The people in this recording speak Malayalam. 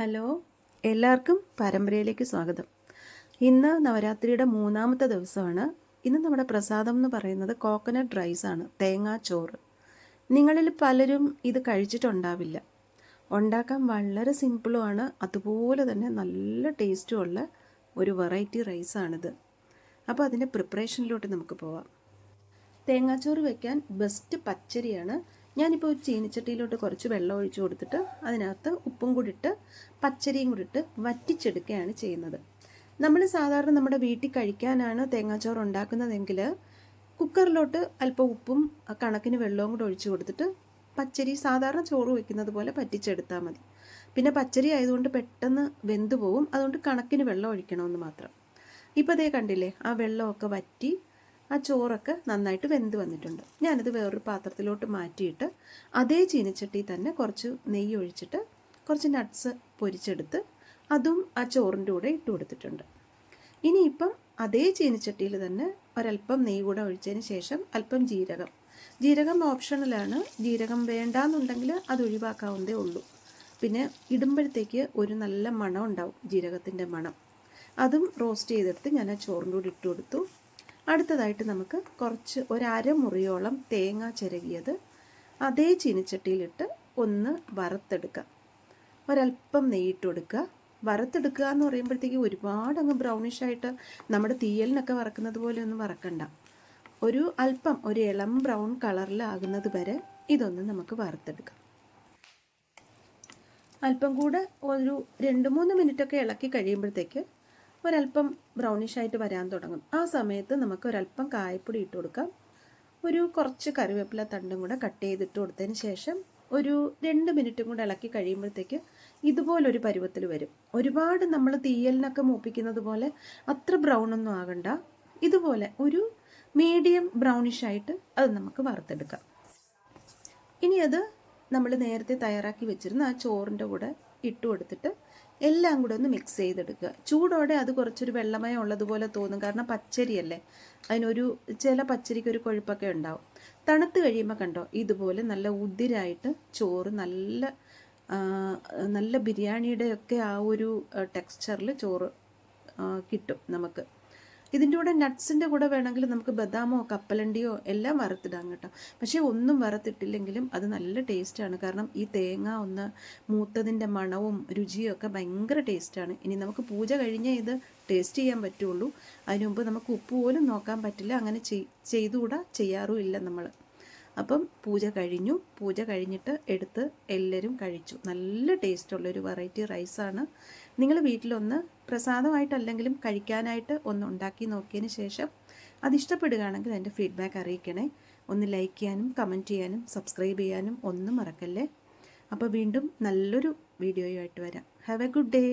ഹലോ എല്ലാവർക്കും പരമ്പരയിലേക്ക് സ്വാഗതം. ഇന്ന് നവരാത്രിയുടെ മൂന്നാമത്തെ ദിവസമാണ്. ഇന്ന് നമ്മുടെ പ്രസാദം എന്ന് പറയുന്നത് കോക്കനട്ട് റൈസ് ആണ് തേങ്ങാച്ചോറ് നിങ്ങളിൽ പലരും ഇത് കഴിച്ചിട്ടുണ്ടാവില്ല. ഉണ്ടാക്കാൻ വളരെ സിമ്പിളുമാണ് അതുപോലെ തന്നെ നല്ല ടേസ്റ്റും ഉള്ള ഒരു വെറൈറ്റി റൈസാണിത് അപ്പോൾ അതിന്റെ പ്രിപ്പറേഷനിലോട്ട് നമുക്ക് പോവാം. തേങ്ങാച്ചോറ് വയ്ക്കാൻ ബെസ്റ്റ് പച്ചരിയാണ്. ഞാനിപ്പോൾ ഒരു ചീനിച്ചട്ടിയിലോട്ട് കുറച്ച് വെള്ളം ഒഴിച്ചു കൊടുത്തിട്ട് അതിനകത്ത് ഉപ്പും കൂടി ഇട്ട് പച്ചരിയും കൂടി ഇട്ട് വറ്റിച്ചെടുക്കുകയാണ് ചെയ്യുന്നത്. നമ്മൾ സാധാരണ നമ്മുടെ വീട്ടിൽ കഴിക്കാനാണ് തേങ്ങാച്ചോറ് ഉണ്ടാക്കുന്നതെങ്കിൽ കുക്കറിലോട്ട് അല്പം ഉപ്പും കണക്കിന് വെള്ളവും കൂടെ ഒഴിച്ചു കൊടുത്തിട്ട് പച്ചരി സാധാരണ ചോറ് വയ്ക്കുന്നത് പോലെ പറ്റിച്ചെടുത്താൽ മതി. പിന്നെ പച്ചരി ആയതുകൊണ്ട് പെട്ടെന്ന് വെന്തു പോവും. അതുകൊണ്ട് കണക്കിന് വെള്ളം ഒഴിക്കണമെന്ന് മാത്രം. ഇപ്പോൾ അതേ കണ്ടില്ലേ ആ വെള്ളമൊക്കെ വറ്റി ആ ചോറൊക്കെ നന്നായിട്ട് വെന്ത് വന്നിട്ടുണ്ട്. ഞാനത് വേറൊരു പാത്രത്തിലോട്ട് മാറ്റിയിട്ട് അതേ ചീനച്ചട്ടി തന്നെ കുറച്ച് നെയ്യ് ഒഴിച്ചിട്ട് കുറച്ച് നട്ട്സ് പൊരിച്ചെടുത്ത് അതും ആ ചോറിന്റെ കൂടെ ഇട്ട് കൊടുത്തിട്ടുണ്ട്. ഇനിയിപ്പം അതേ ചീനച്ചട്ടിയിൽ തന്നെ ഒരല്പം നെയ്യ് കൂടെ ഒഴിച്ചതിന് ശേഷം അല്പം ജീരകം. ജീരകം ഓപ്ഷണലാണ്. ജീരകം വേണ്ടാന്നുണ്ടെങ്കിൽ അത് ഒഴിവാക്കാവുന്നതേ ഉള്ളൂ. പിന്നെ ഇടുമ്പോഴത്തേക്ക് ഒരു നല്ല മണം ഉണ്ടാവും ജീരകത്തിന്റെ മണം. അതും റോസ്റ്റ് ചെയ്തെടുത്ത് ഞാൻ ആ ചോറിന്റെ കൂടെ ഇട്ട് കൊടുത്തു. അടുത്തതായിട്ട് നമുക്ക് കുറച്ച് ഒരമുറിയോളം തേങ്ങ ചിരകിയത് അതേ ചീനിച്ചട്ടിയിലിട്ട് ഒന്ന് വറുത്തെടുക്കാം. ഒരല്പം നെയ്യിട്ട് കൊടുക്കുക വറുത്തെടുക്കുക എന്ന് പറയുമ്പോഴത്തേക്ക് ഒരുപാട് അങ്ങ് ബ്രൗണിഷ് ആയിട്ട് നമ്മുടെ തീയലിനൊക്കെ വറക്കുന്നത് പോലെ ഒന്നും വറക്കണ്ട. ഒരു അല്പം ഒരു ഇളം ബ്രൗൺ കളറിലാകുന്നത് വരെ ഇതൊന്ന് നമുക്ക് വറുത്തെടുക്കാം. അല്പം കൂടെ ഒരു രണ്ട് മൂന്ന് മിനിറ്റൊക്കെ ഇളക്കി കഴിയുമ്പോഴത്തേക്ക് ഒരല്പം ബ്രൗണിഷ് ആയിട്ട് വരാൻ തുടങ്ങും. ആ സമയത്ത് നമുക്ക് ഒരല്പം കായപ്പൊടി ഇട്ട് കൊടുക്കാം. ഒരു കുറച്ച് കറിവേപ്പില തണ്ടും കൂടെ കട്ട് ചെയ്തിട്ട് കൊടുത്തതിന് ശേഷം ഒരു രണ്ട് മിനിറ്റും കൂടെ ഇളക്കി കഴിയുമ്പോഴത്തേക്ക് ഇതുപോലൊരു പരുവത്തിൽ വരും. ഒരുപാട് നമ്മൾ തീയലിനൊക്കെ മൂപ്പിക്കുന്നത് പോലെ അത്ര ബ്രൗൺ ഒന്നും ആകണ്ട. ഇതുപോലെ ഒരു മീഡിയം ബ്രൗണിഷ് ആയിട്ട് അത് നമുക്ക് വറുത്തെടുക്കാം. ഇനി അത് നമ്മൾ നേരത്തെ തയ്യാറാക്കി വെച്ചിരുന്ന ആ ചോറിന്റെ കൂടെ ഇട്ട് കൊടുത്തിട്ട് എല്ലാം കൂടെ ഒന്ന് മിക്സ് ചെയ്തെടുക്കുക. ചൂടോടെ അത് കുറച്ചൊരു വെള്ളമയം ഉള്ളതുപോലെ തോന്നും. കാരണം പച്ചരിയല്ലേ? അതിനൊരു ചില പച്ചരിക്ക് ഒരു കൊഴുപ്പൊക്കെ ഉണ്ടാവും. തണുത്ത് കഴിയുമ്പോൾ കണ്ടോ ഇതുപോലെ നല്ല ഉതിരായിട്ട് ചോറ് നല്ല നല്ല ബിരിയാണിയുടെ ഒക്കെ ആ ഒരു ടെക്സ്ചറിൽ ചോറ് കിട്ടും നമുക്ക്. ഇതിന്റെ കൂടെ നട്ട്സിന്റെ കൂടെ വേണമെങ്കിൽ നമുക്ക് ബദാമോ കപ്പലണ്ടിയോ എല്ലാം വറുത്തിടാം കേട്ടോ. പക്ഷേ ഒന്നും വറുത്തിട്ടില്ലെങ്കിലും അത് നല്ല ടേസ്റ്റാണ് കാരണം ഈ തേങ്ങ ഒന്ന് മൂത്തതിന്റെ മണവും രുചിയും ഒക്കെ ഭയങ്കര ടേസ്റ്റാണ് ഇനി നമുക്ക് പൂജ കഴിഞ്ഞേ ഇത് ടേസ്റ്റ് ചെയ്യാൻ പറ്റുള്ളൂ. അതിനുമുമ്പ് നമുക്ക് ഉപ്പ് പോലും നോക്കാൻ പറ്റില്ല. അങ്ങനെ ചെയ്തുകൂടാ? ചെയ്യാറുമില്ല നമ്മൾ. അപ്പം പൂജ കഴിഞ്ഞു. പൂജ കഴിഞ്ഞിട്ട് എടുത്ത് എല്ലാവരും കഴിച്ചു. നല്ല ടേസ്റ്റുള്ളൊരു വെറൈറ്റി റൈസാണ്. നിങ്ങൾ വീട്ടിലൊന്ന് പ്രസാദമായിട്ടല്ലെങ്കിലും കഴിക്കാനായിട്ട് ഒന്ന് ഉണ്ടാക്കി നോക്കിയതിന് ശേഷം അത് ഇഷ്ടപ്പെടുകയാണെങ്കിൽ എന്റെ ഫീഡ്ബാക്ക് അറിയിക്കണേ. ഒന്ന് ലൈക്ക് ചെയ്യാനും കമന്റ് ചെയ്യാനും സബ്സ്ക്രൈബ് ചെയ്യാനും ഒന്നും മറക്കല്ലേ. അപ്പോൾ വീണ്ടും നല്ലൊരു വീഡിയോയുമായിട്ട് വരാം. Have a good day.